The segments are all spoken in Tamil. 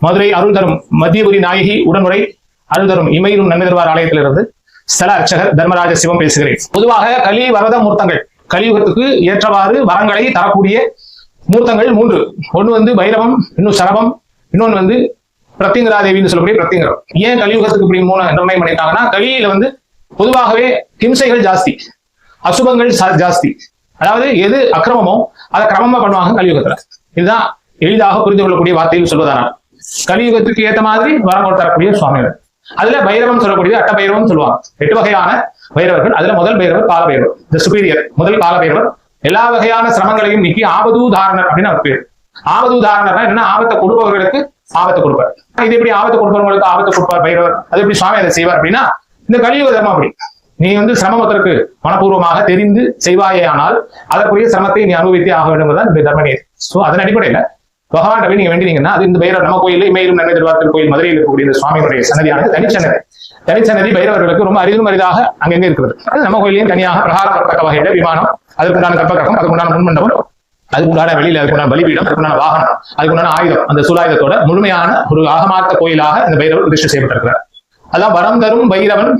மதுரை அருள் தரும் மத்தியபுரி நாயகி உடனுரை அருள் தரும் இமையிலும் நன்மை தருவார் ஆலயத்திலிருந்து ஸ்தல அர்ச்சகர் தர்மராஜ சிவம் பேசுகிறேன். பொதுவாக கலி வரத மூர்த்தங்கள். கலியுகத்துக்கு ஏற்றவாறு வரங்களை தரக்கூடிய மூர்த்தங்கள் மூன்று. ஒன்று வந்து பைரவம் இன்னும் சரபம் இன்னொன்று வந்து பிரத்திங்கரா தேவின்னு சொல்லக்கூடிய பிரத்திங்கரம் ஏன் கலியுகத்துக்கு இப்படி மூணு நிர்ணயம் பண்ணிட்டாங்கன்னா கலியில வந்து பொதுவாகவே ஹிம்சைகள் ஜாஸ்தி அசுபங்கள் சா- ஜாஸ்தி. அதாவது எது அக்கிரமமோ அதை கிரமமா பண்ணுவாங்க கலியுகத்துல. இதுதான் எளிதாக புரிந்து கொள்ளக்கூடிய வார்த்தையில் சொல்வதானால். கலியுகத்துக்கு ஏத்த மாதிரி வரங்கள் தரக்கூடிய சுவாமிகள். அதுல பைரவம் சொல்லக்கூடியது அட்ட பைரவம் சொல்லுவாங்க. எட்டு வகையான பைரவர்கள். அதுல முதல் பைரவர் கால பைரவர். இந்த சுப்பீரியர் முதல் கால பைரவர். எல்லா வகையான சிரமங்களையும் நீக்கி ஆபதூதாரணர் அப்படின்னு அவர் பேர். ஆபதூதாரணர்னா என்ன ஆபத்தை கொடுப்பவர்களுக்கு ஆபத்தை கொடுப்பார். இது எப்படி ஆபத்தை கொடுப்பவங்களுக்கு ஆபத்தை கொடுப்பார் பைரவர்? அது எப்படி சுவாமி அதை செய்வார் அப்படின்னா இந்த கலியுக தர்மம் அப்படி. நீ வந்து சிரமத்திற்கு மனப்பூர்வமாக தெரிந்து செய்வாயே ஆனால் அதற்குரிய சிரமத்தை நீ அனுபவித்தே ஆக வேண்டும் தான் தர்மநீர் சோ அதன் அடிப்படையில பகவான் போய் நீங்க வேண்டினீங்கன்னா அது இந்த பைரவர் நம்ம கோயில் மேலும் நன்மை திருவாரூர் கோயில் மதுரையில் இருக்கக்கூடிய இந்த சுவாமியுடைய சன்னதியானது தனிச்சன்னதி. தனிச்சன்னதி பைரவர்களுக்கு ரொம்ப அரிதும் அரிதாக அங்கங்க இருக்கிறது. அது நம்ம கோயிலையும் தனியாக பிரகாரம் வகையில விமானம் அதுக்குண்டான கற்பகிரகம் அதுக்குண்டான முன்மண்டபம் அதுக்குண்டான வெளியில அதுக்குண்டான பலிபீடம் அதுக்குண்டான வாகனம் அதுக்குண்டான ஆயுதம் அந்த சூலாயுதத்தோட முழுமையான ஒரு ஆகமார்த்த கோயிலாக இந்த பைரவர் பிரதிஷ்டை செய்யப்பட்டிருக்கிறார். அதான் வரம் தரும் பைரவன்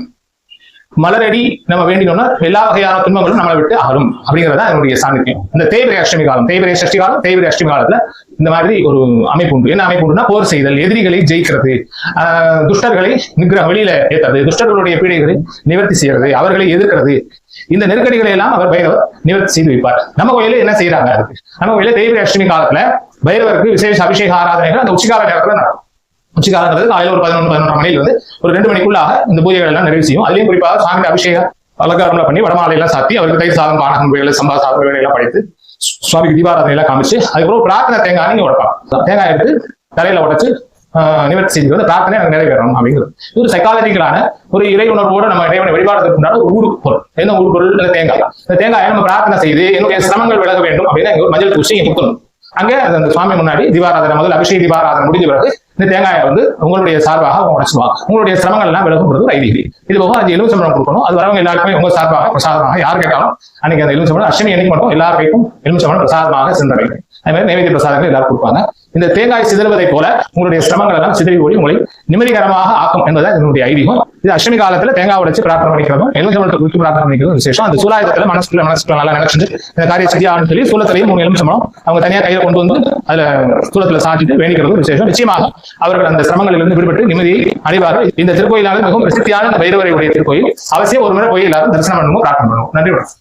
மலரடி நம்ம வேண்டினோம்னா எல்லா வகையான துன்பங்களும் நம்மளை விட்டு அகலும் அப்படிங்கிறதா என்னுடைய சாநித்தியம். இந்த தேய்பிரை அஷ்டமி காலம் தேய்பிரை சஷ்டி காலம் தேய்பிரை அஷ்டமி காலத்துல இந்த மாதிரி ஒரு அமைப்பு உண்டு. என்ன அமைப்பு உண்டுனா போர் செய்தல் எதிரிகளை ஜெயிக்கிறது ஆஹ் துஷ்டர்களை நிக்கிற வெளியில ஏத்துறது துஷ்டர்களுடைய பீடைகளை நிவர்த்தி செய்யறது அவர்களை எதிர்க்கிறது. இந்த நெருக்கடிகளை எல்லாம் அவர் பைரவர் நிவர்த்தி செய்து வைப்பார். நம்ம கோயில என்ன செய்யறாங்க நம்ம கோயில தேய்பிரை அஷ்டமி காலத்துல பைரவருக்கு விசேஷ அபிஷேக ஆராதனைகள் அந்த உச்சிகால நேரத்துல நடக்கும். உச்சிகாலங்கிறது காலையில் ஒரு பதினொன்று பதினொன்று மணியில் இருந்து ஒரு ரெண்டு மணிக்குள்ளாக இந்த பூஜைகள் எல்லாம் நிறைவு செய்யும். அதுலேயும் குறிப்பாக சாமி அபிஷேக அலங்காரம்லாம் பண்ணி வடமாலையெல்லாம் சாத்தி அவருக்கு தயிர் சாதம் பானகம் வேலை சம்பா சாதம் வேலை எல்லாம் படைத்து சுவாமிக்கு தீபாராதனை எல்லாம் காமிச்சு அதுக்கப்புறம் பிரார்த்தனை தேங்காய் நீங்க உடப்பாங்க. தேங்காய் எடுத்து தலையில உடைச்சு ஆஹ், செஞ்சு செய்து பிரார்த்தனை அங்க நிறைவேறணும் அப்படிங்கிறது. இது ஒரு சைக்காலஜிக்கலான ஒரு இறை உணர்வோட நம்ம இறைவனை வழிபாடுறதுக்கு உண்டான ஒரு ஊடு பொருள். என்ன ஊடு பொருள்? இந்த தேங்காய் இந்த தேங்காயை நம்ம பிரார்த்தனை செய்து என்னுடைய சிரமங்கள் விலக வேண்டும் அப்படின்னு இங்க ஒரு மஞ்சள் பூச்சி இங்கே குத்தணும். அங்க அந்த அந்த சுவாமி முன்னாடி தீபாராதனை முதல் அபிஷேக தீபாராதனை முடிஞ்ச பிறகு இந்த தேங்காயை வந்து உங்களுடைய சார்பாக அவங்க உடைச்சுவாங்க உங்களுடைய சிரமங்கள்லாம் எல்லாம் விலகுறது ஒரு ஐதீகம் இது போக அஞ்சு எலுமிச்சம்பழம் கொடுக்கணும். அது வரவங்க எல்லாருக்குமே உங்க சார்பாக பிரசாதமாக யார் கேட்டாலும் அன்னைக்கு அந்த எலுமிச்சம்பழம் அஷ்டமி அன்னைக்கு மட்டும் எல்லார் கைக்கும் எலுமிச்சம்பழம் பிரசாதமாக சென்றவைகள் அதே மாதிரி நைவேத்திய பிரசாதங்கள் எல்லாரும் கொடுப்பாங்க. இந்த தேங்காய் சிதறுவதை போல உங்களுடைய சிரமங்கள் எல்லாம் சிதறி ஓடி உங்களை நிம்மதிகரமாக ஆக்கும் என்பதுதான் என்னுடைய ஐதீகம். இது அஷ்டமி காலத்துல தேங்காய் உடைச்சு பிரார்த்தனை பண்ணிக்கிறதும் எலுமிச்சம்பழத்தை குறித்து பிரார்த்தனை பண்ணிக்கிறதும் விசேஷம். அந்த சூலாயுதத்துல மனசுக்குள்ள மனசுக்குள்ள நல்லா நினைச்சிட்டு இந்த காரியம் சரியானு சொல்லி சூலத்திலையும் மூணு எலுமிச்சம்பழம் அவங்க தனியாக கையில கொண்டு வந்து அதுல சூலத்துல சாத்திட்டு வேண்டிக்கிறது விசேஷம். நிச்சயமாக அவர்கள் அந்த சிரமங்களிலிருந்து விடுபட்டு நிம்மதியை அடைவார்கள் இந்த திருக்கோயிலாக மிகவும் பிரசித்தியான இந்த பைரவரை உடைய திருக்கோயில். அவசியம் ஒரு முறை கோயிலாக தரிசனம் பண்ணுவோம் பிரார்த்தனை பண்ணுவோம். நன்றி வணக்கம்.